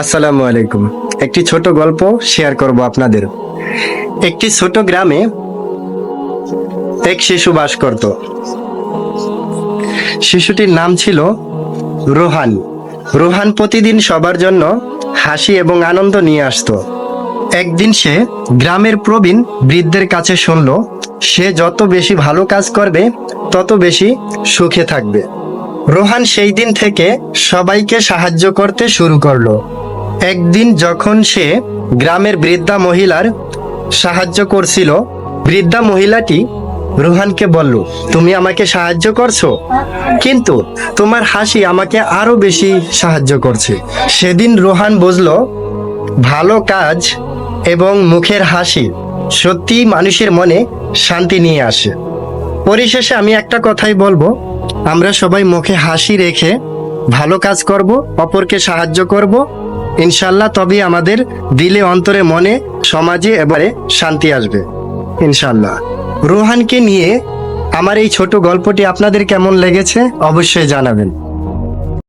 আসসালামু আলাইকুম। একটি ছোট গল্প শেয়ার করব আপনাদের। একটি ছোট গ্রামে এক শিশু বাস করত। শিশুটির নাম ছিল রোহান। রোহান প্রতিদিন সবার জন্য হাসি এবং আনন্দ নিয়ে আসতো। একদিন সে গ্রামের প্রবীণ বৃদ্ধের কাছে শুনল, সে যত বেশি ভালো কাজ করবে, তত বেশি সুখে থাকবে। রোহান সেই দিন থেকে সবাইকে সাহায্য করতে শুরু করল। একদিন যখন সে গ্রামের বৃদ্ধা মহিলার সাহায্য করছিল, বৃদ্ধা মহিলাটি রোহানকে বলল, তুমি আমাকে সাহায্য করছ? কিন্তু তোমার হাসি আমাকে আরও বেশি সাহায্য করছে। সেদিন রোহান বুঝলো, ভালো কাজ এবং মুখের হাসি সত্যি মানুষের মনে শান্তি নিয়ে আসে। পরিশেষে আমি একটা কথাই বলব, আমরা সবাই মুখে হাসি রেখে ভালো কাজ করব, অপরকে সাহায্য করব ইনশাল্লাহ তবেই আমাদের দিলে অন্তরে মনে, সমাজে এবারে শান্তি আসবে। ইনশাল্লাহ রোহানকে নিয়ে আমার এই ছোট গল্পটি আপনাদের কেমন লেগেছে অবশ্যই জানাবেন।